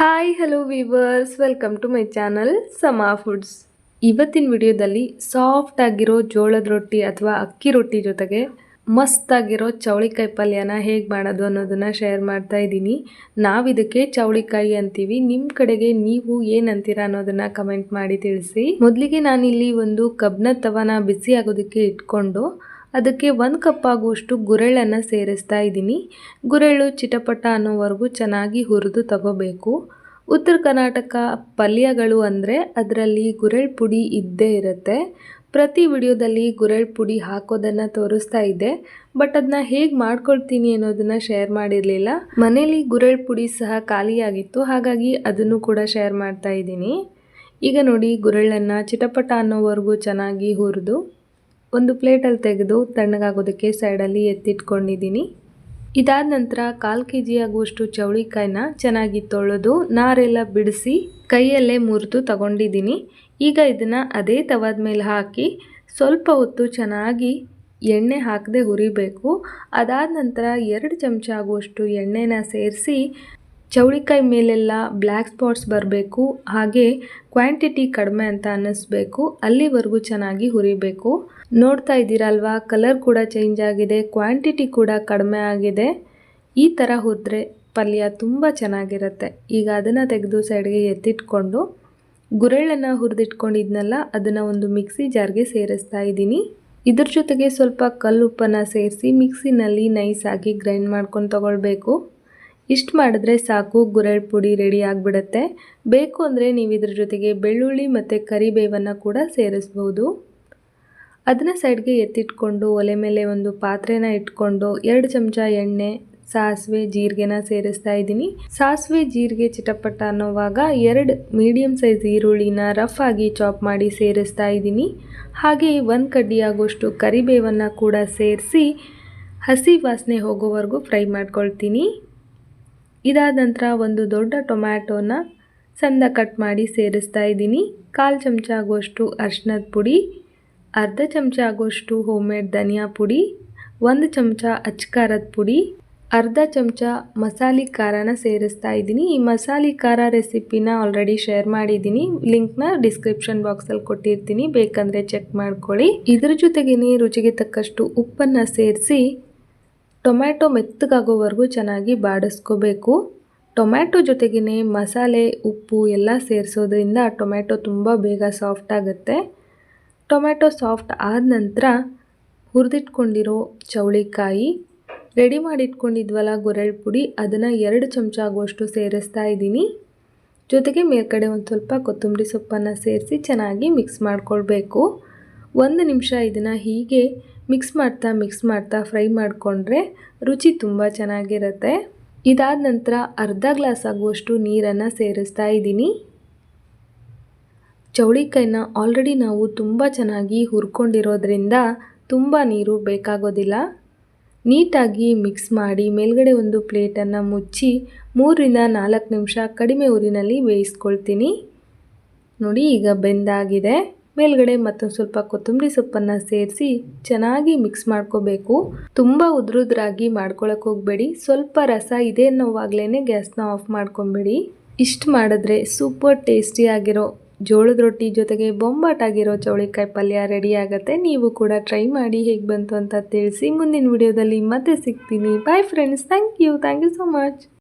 Hi hello viewers welcome to my channel Sama foods ಇವತ್ತಿನ ವಿಡಿಯೋದಲ್ಲಿ soft ಆಗಿರೋ ಜೋಳದ ರೊಟ್ಟಿ ಅಥವಾ ಅಕ್ಕಿ ರೊಟ್ಟಿ ಜೊತೆಗೆ ಮಸ್ತಾಗಿರೋ ಚೌಳಿಕಾಯಿ ಪಲ್ಯನ ಹೇಗೆ ಮಾಡೋದು ಅನ್ನೋದನ್ನು ಶೇರ್ ಮಾಡ್ತಾ ಇದ್ದೀನಿ. ನಾವು ಇದಕ್ಕೆ ಚೌಳಿಕಾಯಿ ಅಂತೀವಿ. ನಿಮ್ಮ ಕಡೆಗೆ ನೀವು ಏನಂತೀರ ಅನ್ನೋದನ್ನ ಕಮೆಂಟ್ ಮಾಡಿ ತಿಳಿಸಿ. ಮೊದಲಿಗೆ ನಾನಿಲ್ಲಿ ಒಂದು ಕಬ್ಬಿನ ತವನ ಬಿಸಿ ಆಗೋದಕ್ಕೆ ಇಟ್ಕೊಂಡು ಅದಕ್ಕೆ ಒಂದು ಕಪ್ ಆಗುವಷ್ಟು ಗುರೆಳ್ಳನ್ನು ಸೇರಿಸ್ತಾ ಇದ್ದೀನಿ. ಗುರೆಳ್ಳು ಚಿಟಪಟ ಅನ್ನೋವರೆಗೂ ಚೆನ್ನಾಗಿ ಹುರಿದು ತಗೋಬೇಕು. ಉತ್ತರ ಕರ್ನಾಟಕ ಪಲ್ಯಗಳು ಅಂದರೆ ಅದರಲ್ಲಿ ಗುರೆಳ್ ಪುಡಿ ಇದ್ದೇ ಇರುತ್ತೆ. ಪ್ರತಿ ವಿಡಿಯೋದಲ್ಲಿ ಗುರೆಳ್ ಪುಡಿ ಹಾಕೋದನ್ನು ತೋರಿಸ್ತಾ ಇದ್ದೆ ಬಟ್ ಅದನ್ನ ಹೇಗೆ ಮಾಡ್ಕೊಳ್ತೀನಿ ಅನ್ನೋದನ್ನು ಶೇರ್ ಮಾಡಿರಲಿಲ್ಲ. ಮನೇಲಿ ಗುರೆಳ್ ಪುಡಿ ಸಹ ಖಾಲಿಯಾಗಿತ್ತು, ಹಾಗಾಗಿ ಅದನ್ನು ಕೂಡ ಶೇರ್ ಮಾಡ್ತಾ ಇದ್ದೀನಿ. ಈಗ ನೋಡಿ ಗುರೆಳ್ಳನ್ನು ಚಿಟಪಟ ಅನ್ನೋವರೆಗೂ ಚೆನ್ನಾಗಿ ಹುರಿದು. ಒಂದು ಪ್ಲೇಟಲ್ಲಿ ತೆಗೆದು ತಣ್ಣಗಾಗೋದಕ್ಕೆ ಸೈಡಲ್ಲಿ ಎತ್ತಿಟ್ಕೊಂಡಿದ್ದೀನಿ. ಇದಾದ ನಂತರ ಕಾಲು ಕೆ ಜಿ ಆಗುವಷ್ಟು ಚೌಳಿಕಾಯಿನ ಚೆನ್ನಾಗಿ ತೊಳೆದು ನಾರೆಲ್ಲ ಬಿಡಿಸಿ ಕೈಯಲ್ಲೇ ಮುರಿದು ತಗೊಂಡಿದ್ದೀನಿ. ಈಗ ಇದನ್ನು ಅದೇ ತವಾದ ಮೇಲೆ ಹಾಕಿ ಸ್ವಲ್ಪ ಹೊತ್ತು ಚೆನ್ನಾಗಿ ಎಣ್ಣೆ ಹಾಕದೆ ಹುರಿಬೇಕು. ಅದಾದ ನಂತರ ಎರಡು ಚಮಚ ಆಗುವಷ್ಟು ಎಣ್ಣೆನ ಸೇರಿಸಿ ಚೌಳಿಕಾಯಿ ಮೇಲೆಲ್ಲ ಬ್ಲ್ಯಾಕ್ ಸ್ಪಾಟ್ಸ್ ಬರಬೇಕು, ಹಾಗೆ ಕ್ವಾಂಟಿಟಿ ಕಡಿಮೆ ಅಂತ ಅನ್ನಿಸ್ಬೇಕು, ಅಲ್ಲಿವರೆಗೂ ಚೆನ್ನಾಗಿ ಹುರಿಬೇಕು. ನೋಡ್ತಾ ಇದ್ದೀರಲ್ವಾ ಕಲರ್ ಕೂಡ ಚೇಂಜ್ ಆಗಿದೆ ಕ್ವಾಂಟಿಟಿ ಕೂಡ ಕಡಿಮೆ ಆಗಿದೆ. ಈ ಥರ ಹುರಿದ್ರೆ ಪಲ್ಯ ತುಂಬ ಚೆನ್ನಾಗಿರುತ್ತೆ. ಈಗ ಅದನ್ನು ತೆಗೆದು ಸೈಡ್ಗೆ ಎತ್ತಿಟ್ಕೊಂಡು, ಗುರೆಳ್ಳನ್ನು ಹುರಿದಿಟ್ಕೊಂಡಿದ್ನಲ್ಲ, ಅದನ್ನು ಒಂದು ಮಿಕ್ಸಿ ಜಾರ್ಗೆ ಸೇರಿಸ್ತಾ ಇದ್ದೀನಿ. ಇದ್ರ ಜೊತೆಗೆ ಸ್ವಲ್ಪ ಕಲ್ಲುಪ್ಪನ್ನು ಸೇರಿಸಿ ಮಿಕ್ಸಿನಲ್ಲಿ ನೈಸಾಗಿ ಗ್ರೈಂಡ್ ಮಾಡ್ಕೊಂಡು ತಗೊಳ್ಬೇಕು. ಇಷ್ಟು ಮಾಡಿದ್ರೆ ಸಾಕು, ಗುರೆಳ್ ಪುಡಿ ರೆಡಿ ಆಗಿಬಿಡುತ್ತೆ. ಬೇಕು ಅಂದರೆ ನೀವು ಇದ್ರ ಜೊತೆಗೆ ಬೆಳ್ಳುಳ್ಳಿ ಮತ್ತು ಕರಿಬೇವನ್ನು ಕೂಡ ಸೇರಿಸ್ಬೋದು. ಅದನ್ನು ಸೈಡ್ಗೆ ಎತ್ತಿಟ್ಕೊಂಡು ಒಲೆ ಮೇಲೆ ಒಂದು ಪಾತ್ರೆನ ಇಟ್ಕೊಂಡು ಎರಡು ಚಮಚ ಎಣ್ಣೆ, ಸಾಸಿವೆ, ಜೀರಿಗೆನ ಸೇರಿಸ್ತಾ ಇದ್ದೀನಿ. ಸಾಸಿವೆ, ಜೀರಿಗೆ, ಚಿಟಪಟ ಅನ್ನೋವಾಗ ಎರಡು ಮೀಡಿಯಮ್ ಸೈಜ್ ಈರುಳ್ಳಿನ ರಫ್ ಆಗಿ ಚಾಪ್ ಮಾಡಿ ಸೇರಿಸ್ತಾ ಇದ್ದೀನಿ. ಹಾಗೆ ಒಂದು ಕಡ್ಡಿಯಾಗೋಷ್ಟು ಕರಿಬೇವನ್ನು ಕೂಡ ಸೇರಿಸಿ ಹಸಿ ವಾಸನೆ ಹೋಗೋವರೆಗೂ ಫ್ರೈ ಮಾಡ್ಕೊಳ್ತೀನಿ. ಇದಾದ ನಂತರ ಒಂದು ದೊಡ್ಡ ಟೊಮ್ಯಾಟೋನ ಸಣ್ಣ ಕಟ್ ಮಾಡಿ ಸೇರಿಸ್ತಾ ಇದ್ದೀನಿ. ಕಾಲು ಚಮಚ ಆಗುವಷ್ಟು ಅರ್ಶಿನದ ಪುಡಿ, ಅರ್ಧ ಚಮಚ ಆಗುವಷ್ಟು ಹೋಮ್ಮೇಡ್ ಧನಿಯಾ ಪುಡಿ, ಒಂದು ಚಮಚ ಅಚ್ಕಾರದ ಪುಡಿ, ಅರ್ಧ ಚಮಚ ಮಸಾಲೆ ಖಾರನ ಸೇರಿಸ್ತಾ ಇದ್ದೀನಿ. ಈ ಮಸಾಲೆ ಖಾರ ರೆಸಿಪಿನ ಆಲ್ರೆಡಿ ಶೇರ್ ಮಾಡಿದ್ದೀನಿ. ಲಿಂಕ್ನ ಡಿಸ್ಕ್ರಿಪ್ಷನ್ ಬಾಕ್ಸಲ್ಲಿ ಕೊಟ್ಟಿರ್ತೀನಿ. ಬೇಕಂದರೆ ಚೆಕ್ ಮಾಡ್ಕೊಳ್ಳಿ. ಇದ್ರ ಜೊತೆಗೇ ರುಚಿಗೆ ತಕ್ಕಷ್ಟು ಉಪ್ಪನ್ನು ಸೇರಿಸಿ ಟೊಮ್ಯಾಟೊ ಮೆತ್ತಗಾಗೋವರೆಗೂ ಚೆನ್ನಾಗಿ ಬಾಡಿಸ್ಕೋಬೇಕು. ಟೊಮ್ಯಾಟೊ ಜೊತೆಗೇ ಮಸಾಲೆ, ಉಪ್ಪು ಎಲ್ಲ ಸೇರಿಸೋದ್ರಿಂದ ಟೊಮ್ಯಾಟೊ ತುಂಬ ಬೇಗ ಸಾಫ್ಟ್ ಆಗುತ್ತೆ. ಟೊಮ್ಯಾಟೊ ಸಾಫ್ಟ್ ಆದ ನಂತರ ಹುರಿದಿಟ್ಕೊಂಡಿರೋ ಚೌಳಿಕಾಯಿ, ರೆಡಿ ಮಾಡಿಟ್ಕೊಂಡಿದ್ವಲ್ಲ ಗುರೆಳ್ ಪುಡಿ ಅದನ್ನು ಎರಡು ಚಮಚ ಆಗುವಷ್ಟು ಸೇರಿಸ್ತಾ ಇದ್ದೀನಿ. ಜೊತೆಗೆ ಮೇಲ್ಗಡೆ ಒಂದು ಸ್ವಲ್ಪ ಕೊತ್ತಂಬರಿ ಸೊಪ್ಪನ್ನು ಸೇರಿಸಿ ಚೆನ್ನಾಗಿ ಮಿಕ್ಸ್ ಮಾಡಿಕೊಳ್ಬೇಕು. ಒಂದು ನಿಮಿಷ ಇದನ್ನು ಹೀಗೆ ಮಿಕ್ಸ್ ಮಾಡ್ತಾ ಮಿಕ್ಸ್ ಮಾಡ್ತಾ ಫ್ರೈ ಮಾಡಿಕೊಂಡ್ರೆ ರುಚಿ ತುಂಬ ಚೆನ್ನಾಗಿರುತ್ತೆ. ಇದಾದ ನಂತರ ಅರ್ಧ ಗ್ಲಾಸ್ ಆಗುವಷ್ಟು ನೀರನ್ನು ಸೇರಿಸ್ತಾ ಇದ್ದೀನಿ. ಚೌಳಿಕಾಯಿನ ಆಲ್ರೆಡಿ ನಾವು ತುಂಬ ಚೆನ್ನಾಗಿ ಹುರ್ಕೊಂಡಿರೋದ್ರಿಂದ ತುಂಬ ನೀರು ಬೇಕಾಗೋದಿಲ್ಲ. ನೀಟಾಗಿ ಮಿಕ್ಸ್ ಮಾಡಿ ಮೇಲ್ಗಡೆ ಒಂದು ಪ್ಲೇಟನ್ನು ಮುಚ್ಚಿ ಮೂರರಿಂದ ನಾಲ್ಕು ನಿಮಿಷ ಕಡಿಮೆ ಊರಿನಲ್ಲಿ ಬೇಯಿಸ್ಕೊಳ್ತೀನಿ. ನೋಡಿ ಈಗ ಬೆಂದಾಗಿದೆ. ಮೇಲ್ಗಡೆ ಮತ್ತೊಂದು ಸ್ವಲ್ಪ ಕೊತ್ತಂಬರಿ ಸೊಪ್ಪನ್ನು ಸೇರಿಸಿ ಚೆನ್ನಾಗಿ ಮಿಕ್ಸ್ ಮಾಡ್ಕೋಬೇಕು. ತುಂಬ ಉದ್ರುದ್ರಾಗಿ ಮಾಡ್ಕೊಳಕ್ಕೆ ಹೋಗಬೇಡಿ. ಸ್ವಲ್ಪ ರಸ ಇದೆ ಅನ್ನೋವಾಗಲೇ ಗ್ಯಾಸ್ನ ಆಫ್ ಮಾಡ್ಕೊಬೇಡಿ. ಇಷ್ಟು ಮಾಡಿದ್ರೆ ಸೂಪರ್ ಟೇಸ್ಟಿಯಾಗಿರೋ ಜೋಳದ ರೊಟ್ಟಿ ಜೊತೆಗೆ ಬೊಂಬಾಟಾಗಿರೋ ಚೌಳಿಕಾಯಿ ಪಲ್ಯ ರೆಡಿ ಆಗುತ್ತೆ. ನೀವು ಕೂಡ ಟ್ರೈ ಮಾಡಿ ಹೇಗೆ ಬಂತು ಅಂತ ತಿಳಿಸಿ ಮುಂದಿನ ವಿಡಿಯೋದಲ್ಲಿ ಮತ್ತೆ ಸಿಗ್ತೀನಿ. Bye friends thank you thank you so much